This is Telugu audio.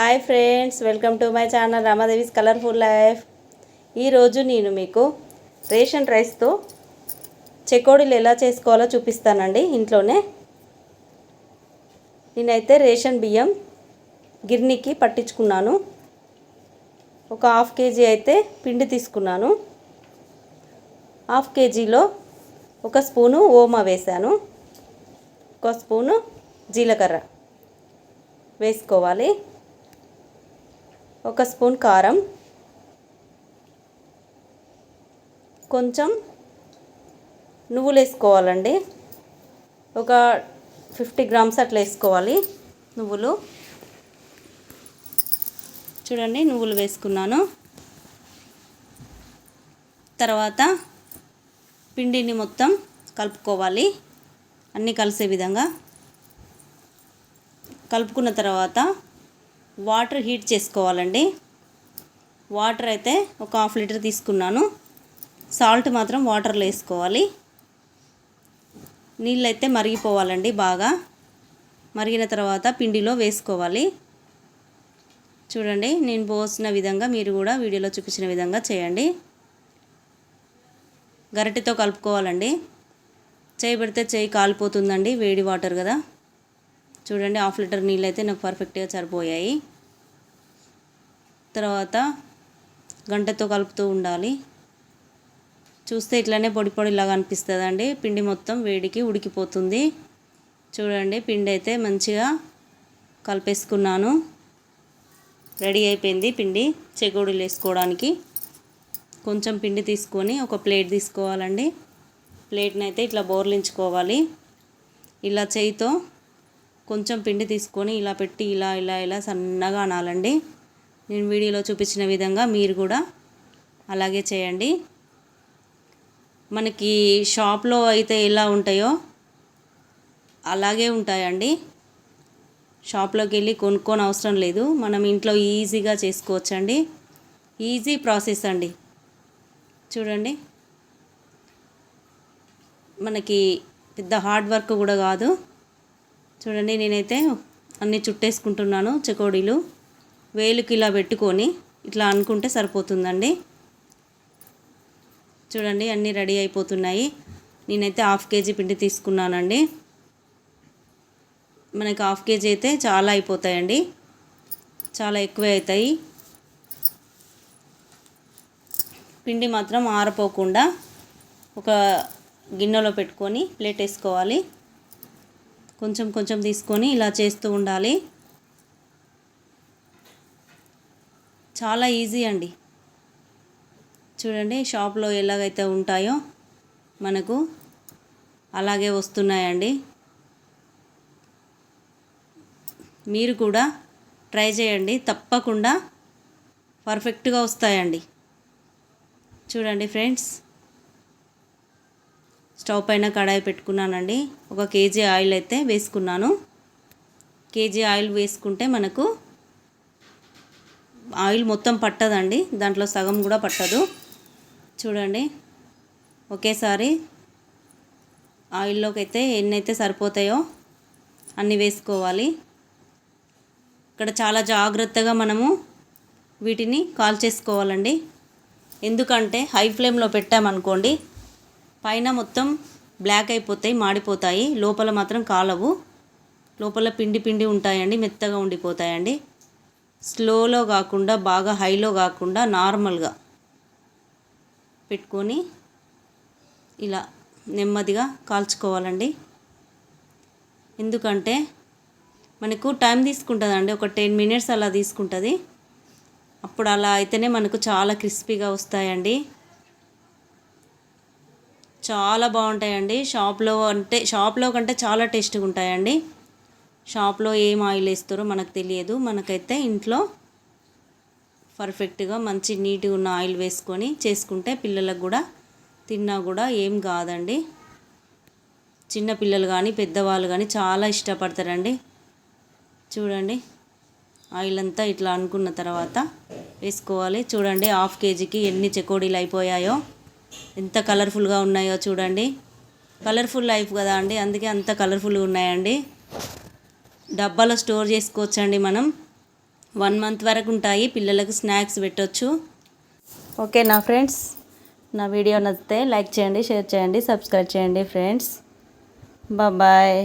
Hi friends welcome to my channel Ramadevi's colourful life. ఈరోజు నేను మీకు రేషన్ రైస్తో చెకోడీలు ఎలా చేసుకోవాలో చూపిస్తానండి ఇంట్లోనే. నేనైతే రేషన్ బియ్యం గిర్నీకి పట్టించుకున్నాను. ఒక హాఫ్ కేజీ అయితే పిండి తీసుకున్నాను. హాఫ్ కేజీలో ఒక స్పూను ఓమా వేశాను. ఒక స్పూను జీలకర్ర వేసుకోవాలి. ఒక స్పూన్ కారం కొంచెం నువ్వులు వేసుకోవాలండి. ఒక ఫిఫ్టీ గ్రామ్స్ అట్లా వేసుకోవాలి నువ్వులు. చూడండి నువ్వులు వేసుకున్నాను. తర్వాత పిండిని మొత్తం కలుపుకోవాలి అన్నీ కలిసే విధంగా. కలుపుకున్న తర్వాత వాటర్ హీట్ చేసుకోవాలండి. వాటర్ అయితే ఒక హాఫ్ లీటర్ తీసుకున్నాను. సాల్ట్ మాత్రం వాటర్లో వేసుకోవాలి. నీళ్ళు అయితే మరిగిపోవాలండి బాగా. మరిగిన తర్వాత పిండిలో వేసుకోవాలి. చూడండి నేను పోసిన విధంగా మీరు కూడా వీడియోలో చూపించిన విధంగా చేయండి. గరిటెతో కలుపుకోవాలండి. చేయి పెడితే చేయి కాలిపోతుందండి వేడి వాటర్ కదా. చూడండి హాఫ్ లీటర్ నీళ్ళు అయితే నాకు పర్ఫెక్ట్గా సరిపోయాయి. తర్వాత గంటతో కలుపుతూ ఉండాలి. చూస్తే ఇట్లానే పొడి పొడిలాగా అనిపిస్తుందండి. పిండి మొత్తం వేడికి ఉడికిపోతుంది. చూడండి పిండి అయితే మంచిగా కలిపేసుకున్నాను. రెడీ అయిపోయింది పిండి చెగోడీలు వేసుకోవడానికి. కొంచెం పిండి తీసుకొని ఒక ప్లేట్ తీసుకోవాలండి. ప్లేట్ని అయితే ఇట్లా బోర్లించుకోవాలి. ఇలా చేయితో కొంచెం పిండి తీసుకొని ఇలా పెట్టి ఇలా ఇలా ఇలా సన్నగా అనాలండి. నేను వీడియోలో చూపించిన విధంగా మీరు కూడా అలాగే చేయండి. మనకి షాప్లో అయితే ఎలా ఉంటాయో అలాగే ఉంటాయండి. షాప్లోకి వెళ్ళి కొనుక్కొని అవసరం లేదు. మనం ఇంట్లో ఈజీగా చేసుకోవచ్చండి. ఈజీ ప్రాసెస్ అండి. చూడండి. మనకి పెద్ద హార్డ్ వర్క్ కూడా కాదు. చూడండి నేనైతే అన్నీ చుట్టేసుకుంటున్నాను చెకోడీలు. వేలుకి ఇలా పెట్టుకొని ఇట్లా అనుకుంటే సరిపోతుందండి. చూడండి అన్నీ రెడీ అయిపోతున్నాయి. నేనైతే హాఫ్ కేజీ పిండి తీసుకున్నానండి. మనకి హాఫ్ కేజీ అయితే చాలా అయిపోతాయండి. చాలా ఎక్కువే అవుతాయి. పిండి మాత్రం ఆరపోకుండా ఒక గిన్నెలో పెట్టుకొని ప్లేట్ వేసుకోవాలి. కొంచెం కొంచెం తీసుకొని ఇలా చేస్తూ ఉండాలి. చాలా ఈజీ అండి. చూడండి షాప్లో ఎలాగైతే ఉంటాయో మనకు అలాగే వస్తున్నాయండి. మీరు కూడా ట్రై చేయండి. తప్పకుండా పర్ఫెక్ట్గా వస్తాయండి. చూడండి ఫ్రెండ్స్ స్టవ్ పైన కడాయి పెట్టుకున్నానండి. ఒక కేజీ ఆయిల్ అయితే వేసుకున్నాను. కేజీ ఆయిల్ వేసుకుంటే మనకు ఆయిల్ మొత్తం పట్టదండి. దాంట్లో సగం కూడా పట్టదు. చూడండి. ఒకేసారి ఆయిల్లోకి అయితే ఎన్ని అయితే సరిపోతాయో అన్నీ వేసుకోవాలి. ఇక్కడ చాలా జాగ్రత్తగా మనము వీటిని కాల్ చేసుకోవాలండి. ఎందుకంటే హై ఫ్లేమ్లో పెట్టామనుకోండి పైన మొత్తం బ్లాక్ అయిపోతాయి మాడిపోతాయి. లోపల మాత్రం కాలవు. లోపల పిండి పిండి ఉంటాయండి మెత్తగా ఉండిపోతాయండి. స్లోలో కాకుండా బాగా హైలో కాకుండా నార్మల్గా పెట్టుకొని ఇలా నెమ్మదిగా కాల్చుకోవాలండి. ఎందుకంటే మనకు టైం తీసుకుంటుందండి. ఒక టెన్ మినిట్స్ అలా తీసుకుంటుంది. అప్పుడు అలా అయితేనే మనకు చాలా క్రిస్పీగా వస్తాయండి. చాలా బాగుంటాయండి. షాప్లో అంటే షాప్లో కంటే చాలా టేస్ట్గా ఉంటాయండి. షాప్లో ఏం ఆయిల్ వేస్తారో మనకు తెలియదు. మనకైతే ఇంట్లో పర్ఫెక్ట్గా మంచి నీట్గా ఉన్న ఆయిల్ వేసుకొని చేసుకుంటే పిల్లలకు కూడా తిన్నా కూడా ఏం కాదండి. చిన్న పిల్లలు కానీ పెద్దవాళ్ళు కానీ చాలా ఇష్టపడతారండి. చూడండి ఆయిల్ అంతా ఇట్లా అనుకున్న తర్వాత వేసుకోవాలి. చూడండి హాఫ్ కేజీకి ఎన్ని చెకోడీలు అయిపోయాయో ఎంత కలర్ఫుల్గా ఉన్నాయో చూడండి. కలర్ఫుల్ లైఫ్ కదా అండి. అందుకే అంత కలర్ఫుల్గా ఉన్నాయండి. డబ్బాలో స్టోర్ చేసుకోవచ్చండి మనం. వన్ మంత్ వరకు ఉంటాయి పిల్లలకు స్నాక్స్ పెట్టవచ్చు ఓకే నా ఫ్రెండ్స్ నా వీడియో నచ్చితే లైక్ చేయండి షేర్ చేయండి సబ్స్క్రైబ్ చేయండి ఫ్రెండ్స్. బాయ్.